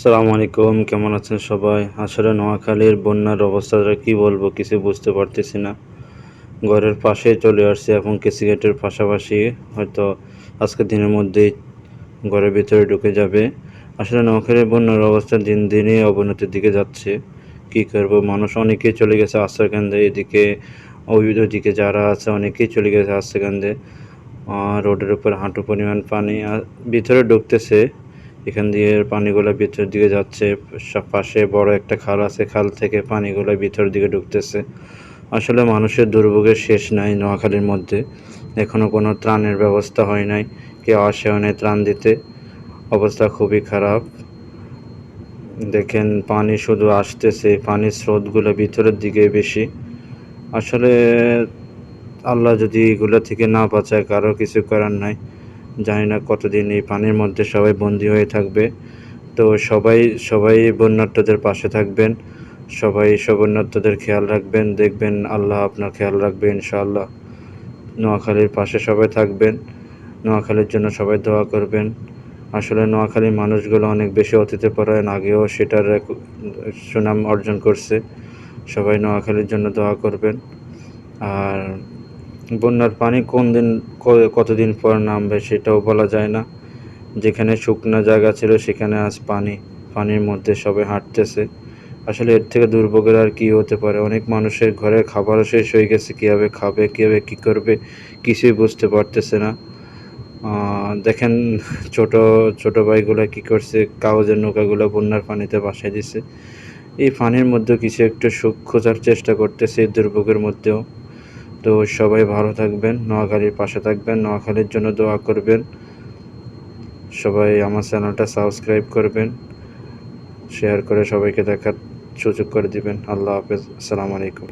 আসসালামু আলাইকুম, কেমন আছেন সবাই? আসলে নোয়াখালীর বন্যার অবস্থাটা কি বলব কিছু বুঝতে পারতেছি না। ঘরের পাশে চলে আসছে এবং কেসি গেটের পাশাপাশি হয়তো আজকের দিনের মধ্যেই ঘরের ভিতরে ঢুকে যাবে। আসলে নোয়াখালীর বন্যার অবস্থা দিন দিনই অবনতির দিকে যাচ্ছে। কি করব? মানুষ অনেকেই চলে গেছে আশ্রয়কেন্দ্রে এদিকে ওই ওইদিকে যারা আছে অনেকেই চলে গেছে আশ্রয়কেন্দ্রে রোডের উপর হাঁটু পরিমাণ পানি ভিতরে ঢুকতেছে। এখান দিয়ে পানিগুলো ভিতর দিকে যাচ্ছে। সব পাশে বড় একটা খাল আছে, খাল থেকে পানিগুলো ভিতর দিকে ঢুকতেছে। আসলে মানুষের দুর্ভোগের শেষ নাই নোয়াখালীর মধ্যে। এখনও কোনো ত্রাণের ব্যবস্থা হয় নাই। কেউ আসেও নেই ত্রাণ দিতে। অবস্থা খুবই খারাপ। দেখেন, পানি শুধু আসতেছে, পানির স্রোতগুলো ভিতরের দিকে বেশি। আসলে আল্লাহ যদি এগুলো থেকে না বাঁচায়, কারও কিছু করার নাই। জানি না কতদিন এই পানির মধ্যে সবাই বন্দি হয়ে থাকবে। তো সবাই সবাই বন্যার্থদের পাশে থাকবেন। সবাই সবন্যার্থদের খেয়াল রাখবেন, দেখবেন আল্লাহ আপনার খেয়াল রাখবে ইনশাআল্লাহ। নোয়াখালীর পাশে সবাই থাকবেন, নোয়াখালীর জন্য সবাই দোয়া করবেন। আসলে নোয়াখালীর মানুষগুলো অনেক বেশি অতীতে পরায়ণ, আগেও সেটার সুনাম অর্জন করছে। সবাই নোয়াখালীর জন্য দোয়া করবেন। আর বন্যার পানি কোন দিন কতদিন পর নামবে সেটাও বলা যায় না। যেখানে শুকনো জায়গা ছিল সেখানে আজ পানি, পানির মধ্যে সবাই হাঁটতেছে। আসলে এর থেকে দুর্ভোগের আর কী হতে পারে? অনেক মানুষের ঘরে খাবারও শেষ হয়ে গেছে, কীভাবে খাবে, কীভাবে কী করবে কিছুই বুঝতে পারতেছে না। দেখেন ছোট ছোট ভাইগুলো কী করছে? কাগজের নৌকাগুলো বন্যার পানিতে বাসায় দিছে। এই পানির মধ্যেও কিছু একটু সুখ খোঁজার চেষ্টা করতেছে দুর্ভোগের মধ্যেও। তো সবাই ভালো থাকবেন, নোয়াখালীর পাশে থাকবেন, নোয়াখালীর জন্য দোয়া করবেন। সবাই আমার চ্যানেলটা সাবস্ক্রাইব করবেন, শেয়ার করে সবাইকে দেখার সুযোগ করে দিবেন। আল্লাহ হাফেজ, আসসালামু আলাইকুম।